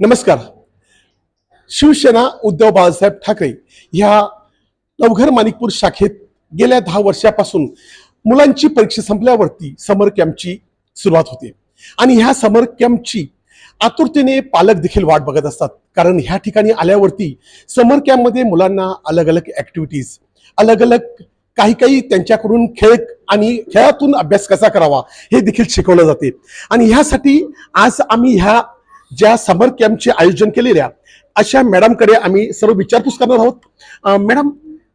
नमस्कार. शिवसेना उद्धव बाळासाहेब ठाकरे ह्या नवघर माणिकपूर शाखेत गेल्या दहा वर्षापासून मुलांची परीक्षा संपल्यावरती समर कॅम्पची सुरुवात होते. आणि ह्या समर कॅम्पची आतुरतेने पालक देखील वाट बघत असतात. कारण ह्या ठिकाणी आल्यावरती समर कॅम्पमध्ये मुलांना अलग अलग ॲक्टिव्हिटीज अलग अलग काही काही त्यांच्याकडून खेळ आणि खेळातून अभ्यास कसा करावा हे देखील शिकवलं जाते. आणि ह्यासाठी आज आम्ही ह्या ज्या समर कॅम्पचे आयोजन केलेल्या अशा मॅडमकडे आम्ही सर्व विचारपूस करणार आहोत. मॅडम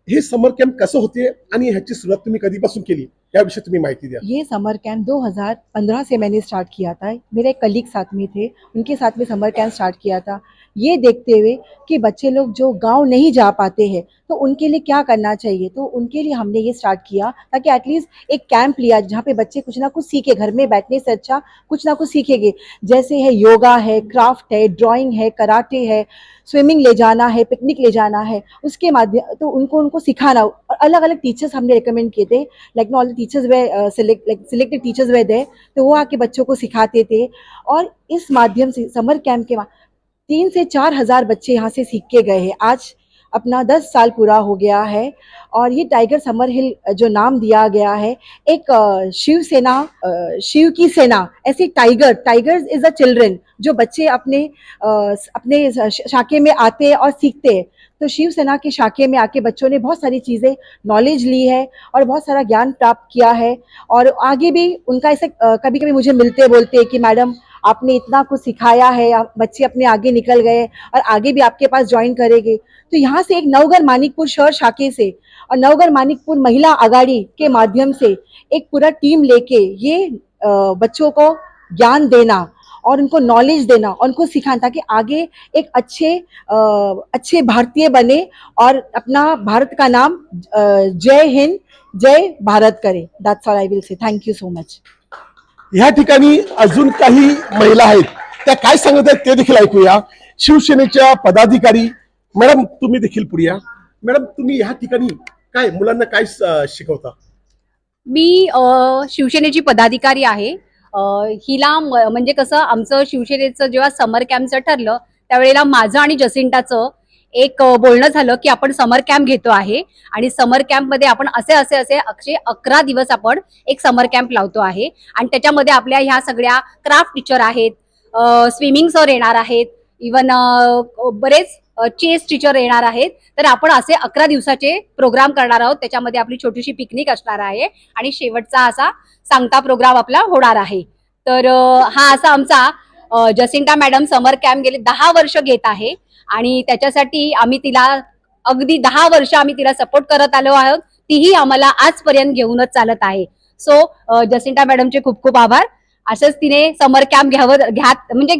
हे समर कॅम्प कसं होते आणि ह्याची सुरुवात तुम्ही कधीपासून केली? याविषयी तुम्ही माहिती द्या. ये समर कैंप 2015 से मैंने स्टार्ट किया था। मेरे कलीग साथ में थे। उनके साथ में समर कैंप स्टार्ट किया था। ये देखते हुए कि बच्चे लोग जो गाँव नहीं जा पाते हैं तो उनके लिए क्या करना चाहिए? तो उनके लिए हमने ये स्टार्ट किया ताकि एटलीस्ट एक कैंप लिया जहाँ पे बच्चे कुछ ना कुछ सीखे, घर में बैठने से अच्छा कुछ ना कुछ सीखेंगे। जैसे है योगा है क्राफ्ट है ड्राइंग है कराटे है स्विमिंग ले जाना है पिकनिक ले जाना है, उसके माध्यम तो उनको उनको सिखाना। और अलग अलग टीचर्स हमने रिकमेंड किए थे लाइक नो ऑल टीचर्स वे सिलेक्टेड टीचर्स वे दे तो वो आके बच्चों को सिखाते थे। और इस माध्यम से समर कैंप के तीन से चार हज़ार बच्चे यहाँ से सीख के गए हैं। आज अपना दस साल पूरा हो गया है और ये टाइगर समर हिल, जो नाम दिया गया है, एक शिव सेना शिव की सेना, ऐसे tiger tiger is a children, जो बच्चे अपने अपने शाखे में आते और सीखते हैं। तो शिव सेना के शाखे में आके बच्चों ने बहुत सारी चीज़ें नॉलेज ली है और बहुत सारा ज्ञान प्राप्त किया है। और आगे भी उनका ऐसे कभी कभी मुझे मिलते बोलते कि, मैडम आपने इतना कुछ सिखाया है बच्चे अपने आगे निकल गए और आगे भी आपके पास ज्वाइन करेंगे। तो यहाँ से एक नवगर मानिकपुर शहर शाखे से और नवगर मानिकपुर महिला अगाड़ी के माध्यम से एक पूरा टीम लेके ये बच्चों को ज्ञान देना और उनको नॉलेज देना और उनको सिखाना ताकि आगे एक अच्छे अ, अच्छे भारतीय बने और अपना भारत का नाम जय हिंद जय भारत करे। That's all I will say thank you so much ह्या ठिकाणी अजून काही महिला आहेत. त्या काय सांगत आहेत ते देखील ऐकूया. शिवसेनेच्या पदाधिकारी मॅडम तुम्ही देखील पुढे या. मॅडम तुम्ही ह्या ठिकाणी काय मुलांना काय शिकवता? मी शिवसेनेची पदाधिकारी आहे. हिला म्हणजे कसं आमचं शिवसेनेचं जेव्हा समर कॅम्पचं ठरलं त्यावेळेला माझं आणि जसिंटाचं एक बोलणं झालं की आपण समर कॅम्प घेतो आहे आणि समर कॅम्पमध्ये आपण असे असे असे अक्षे अकरा दिवस आपण एक समर कॅम्प लावतो आहे. आणि त्याच्यामध्ये आपल्या ह्या सगळ्या क्राफ्ट टीचर आहेत स्विमिंग सर येणार आहेत इवन बरेच चेस टीचर येणार आहेत. तर आपण असे अकरा दिवसाचे प्रोग्राम करणार आहोत. त्याच्यामध्ये आपली छोटीशी पिकनिक असणार आहे आणि शेवटचा असा सांगता प्रोग्राम आपला होणार आहे. तर हा असा आमचा Jacinta Jacinta madam summer camp गेले दहा वर्ष घेत आहे आणि त्याच्यासाठी आम्ही तिला अगदी दहा वर्ष आम्ही तिला सपोर्ट करत आलो आहोत. तीही आम्हाला आजपर्यंत घेऊनच चालत आहे. सो जसिंटा मॅडमचे खूप खूप आभार. असंच तिने समर कॅम्प घ्यावं घ्यात म्हणजे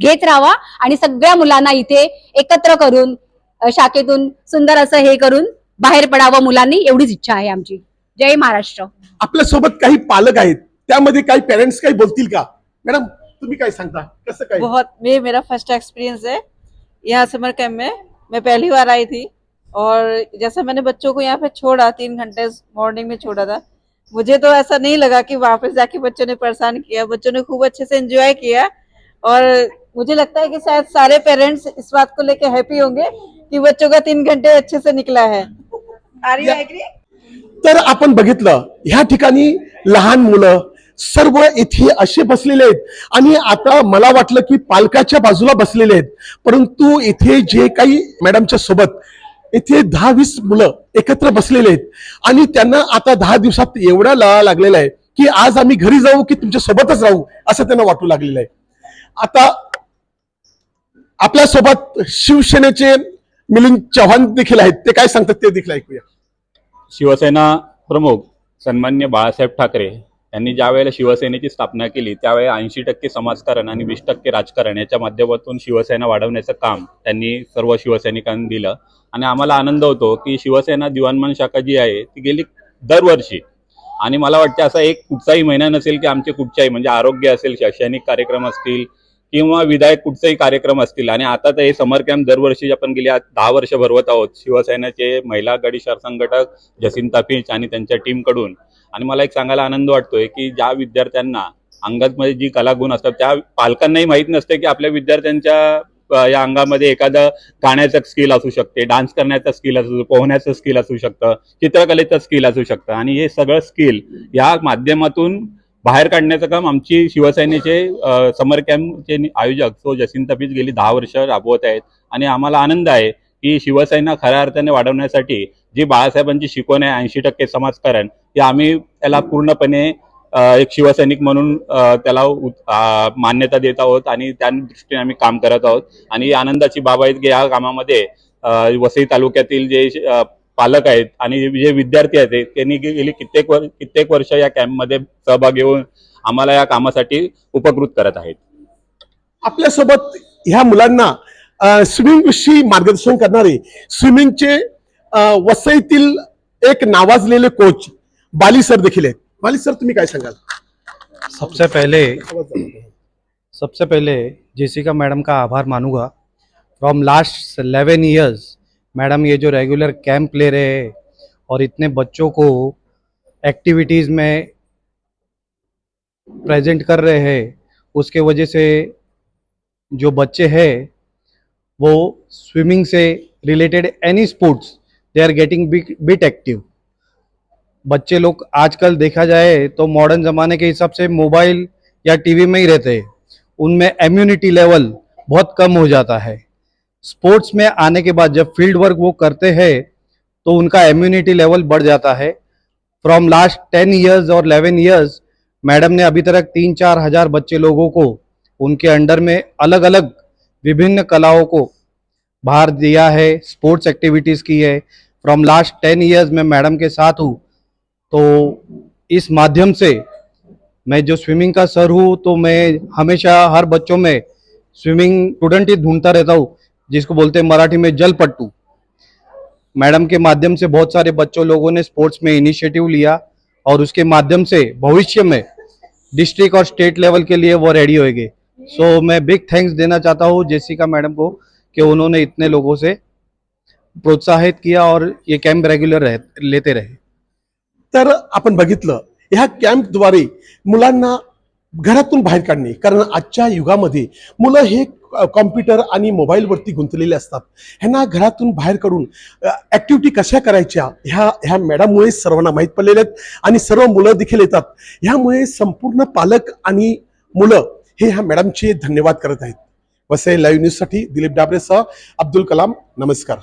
घेत राहावा आणि सगळ्या मुलांना इथे एकत्र करून शाखेतून सुंदर असं हे करून बाहेर पडावं मुलांनी एवढीच इच्छा आहे आमची. जय महाराष्ट्र. आपल्यासोबत काही पालक आहेत त्यामध्ये काही पेरेंट्स काही बोलतील का? मॅडम तुम्ही काय सांगता? कसं काय? बहुत ये मेरा फ़र्स्ट एक्सपीरियंस है। यहाँ समर कैंप में मैं पहली बार आई थी। और जैसे मैंने बच्चों को यहाँ पे छोड़ा तीन घंटे मॉर्निंग में छोड़ा था। मुझे तो ऐसा नहीं लगा कि वापस जाके बच्चों ने परेशान किया बच्चों ने खूब अच्छे से एंजॉय किया। और मुझे लगता है कि शायद सारे पेरेंट्स इस बात को लेकर हैप्पी होंगे कि बच्चों का तीन घंटे अच्छे से निकला है। आर यू या- एग्री तर आपण बघितलं ह्या ठिकाणी लहान मुलं सर्व इथे असे बसलेले आहेत. आणि आता मला वाटलं की पालकाच्या बाजूला बसलेले आहेत. परंतु इथे जे काही मॅडमच्या सोबत इथे दहा वीस मुलं एकत्र बसलेले आहेत. आणि त्यांना आता दहा दिवसात एवढा लळा लागलेला आहे की आज आम्ही घरी जाऊ की तुमच्या सोबतच राहू असं त्यांना वाटू लागलेलं आहे. आता आपल्यासोबत शिवसेनेचे मिलिंद चव्हाण देखील आहेत. ते काय सांगतात ते देखील ऐकूया. शिवसेना प्रमुख सन्मान्य बाळासाहेब ठाकरे त्यांनी ज्या वेळेला शिवसेनेची स्थापना केली त्यावेळेला ऐंशी टक्के समाजकारण आणि वीस टक्के राजकारण याच्या माध्यमातून शिवसेना वाढवण्याचं काम त्यांनी सर्व शिवसैनिकांनी दिलं. आणि आम्हाला आनंद होतो की शिवसेना दिवाणमान शाखा जी आहे ती गेली दरवर्षी. आणि मला वाटतं असा एक कुठचाही महिना नसेल की आमचे कुठच्याही म्हणजे आरोग्य असेल शैक्षणिक कार्यक्रम असतील किंवा विधायक कुठचेही कार्यक्रम असतील. आणि आता तर हे समर कॅम्प दरवर्षी आपण गेली दहा वर्ष भरवत आहोत शिवसेनेचे महिला आघाडी शहर संघटक जसिंता फिंच आणि त्यांच्या टीमकडून आणि मला एक सांगायला आनंद वाटतोय की ज्या विद्यार्थ्यांना अंगातमध्ये जी कलागुण असतात त्या पालकांनाही माहीत नसते की आपल्या विद्यार्थ्यांच्या या अंगामध्ये एखादं गाण्याचं स्किल असू शकते डान्स करण्याचं स्किल असू पोहण्याचं स्किल असू शकतं चित्रकलेचं स्किल असू शकतं. आणि हे सगळं स्किल या माध्यमातून बाहेर काढण्याचं काम आमची शिवसेनेचे समर कॅम्पचे आयोजक सो जसिंत पीच गेली दहा वर्ष राबवत आहेत. आणि आम्हाला आनंद आहे की शिवसेना खऱ्या अर्थाने वाढवण्यासाठी जी बाळासाहेबांची शिकवण आहे ऐंशी टक्के समाजकारण ती आम्ही त्याला पूर्णपणे एक शिवसैनिक म्हणून त्याला मान्यता देत आहोत आणि त्या दृष्टीने आम्ही काम करत आहोत. आणि आनंदाची बाब आहे की या कामामध्ये वसई तालुक्यातील जे पालक आहेत आणि जे विद्यार्थी आहेत त्यांनी गेली कित्येक वर कित्येक वर्ष या कॅम्पमध्ये सहभाग घेऊन आम्हाला या कामासाठी उपकृत करत आहेत. आपल्यासोबत ह्या मुलांना स्विमिंग विषयी मार्गदर्शन करणारे स्विमिंगचे वसईतील एक नावाजलेले कोच बाली सर देखील आहेत. बाली सर तुम्ही काय सांगाल? सबसे पहले सबसे पहले जेसिका मैडम का आभार मानूंगा. फ्रॉम लास्ट 11 इयर्स मैडम ये जो रेगुलर कैंप ले रहे हैं और इतने बच्चों को एक्टिविटीज़ में प्रेजेंट कर रहे हैं उसके वजह से जो बच्चे हैं वो swimming say related any sports they are getting bit active बच्चे लोग आजकल देखा जाए तो मॉडर्न ज़माने के हिसाब से मोबाइल या टीवी में ही रहते हैं। उनमें इम्यूनिटी लेवल बहुत कम हो जाता है। स्पोर्ट्स में आने के बाद जब फ़ील्ड वर्क वो करते हैं तो उनका इम्यूनिटी लेवल बढ़ जाता है। फ्रॉम लास्ट टेन ईयर्स और इलेवन ईयर्स मैडम ने अभी तक तीन चार हज़ार बच्चे लोगों को उनके अंडर में अलग अलग विभिन्न कलाओं को भार दिया है स्पोर्ट्स एक्टिविटीज़ की है। फ्रॉम लास्ट टेन इयर्स मैं मैडम के साथ हूँ तो इस माध्यम से मैं जो स्विमिंग का सर हूँ तो मैं हमेशा हर बच्चों में स्विमिंग स्टूडेंट ही ढूंढता रहता हूँ, जिसको बोलते हैं मराठी में जल पट्टू मैडम के माध्यम से बहुत सारे बच्चों लोगों ने स्पोर्ट्स में इनिशिएटिव लिया और उसके माध्यम से भविष्य में डिस्ट्रिक्ट और स्टेट लेवल के लिए वो रेडी होएँगे। सो मैं बिग थैंक्स देना चाहता हूँ जेसिका मैडम को कि उन्होंने इतने लोगों से प्रोत्साहित किया और ये कॅम्प रेग्युलर रह, लेते रहे। तर आपण बघितलं ह्या कॅम्पद्वारे मुलांना घरातून बाहेर काढणे कारण आजच्या युगामध्ये मुलं हे कॉम्प्युटर आणि मोबाईलवरती गुंतलेले असतात. ह्यांना घरातून बाहेर काढून ॲक्टिव्हिटी कशा करायच्या ह्या ह्या मॅडममुळे सर्वांना माहीत पडलेल्या आहेत. आणि सर्व मुलं देखील येतात. ह्यामुळे संपूर्ण पालक आणि मुलं हे ह्या मॅडमचे धन्यवाद करत आहेत. वसई लाईव्ह न्यूजसाठी दिलीप डाबरेसह अब्दुल कलाम. नमस्कार.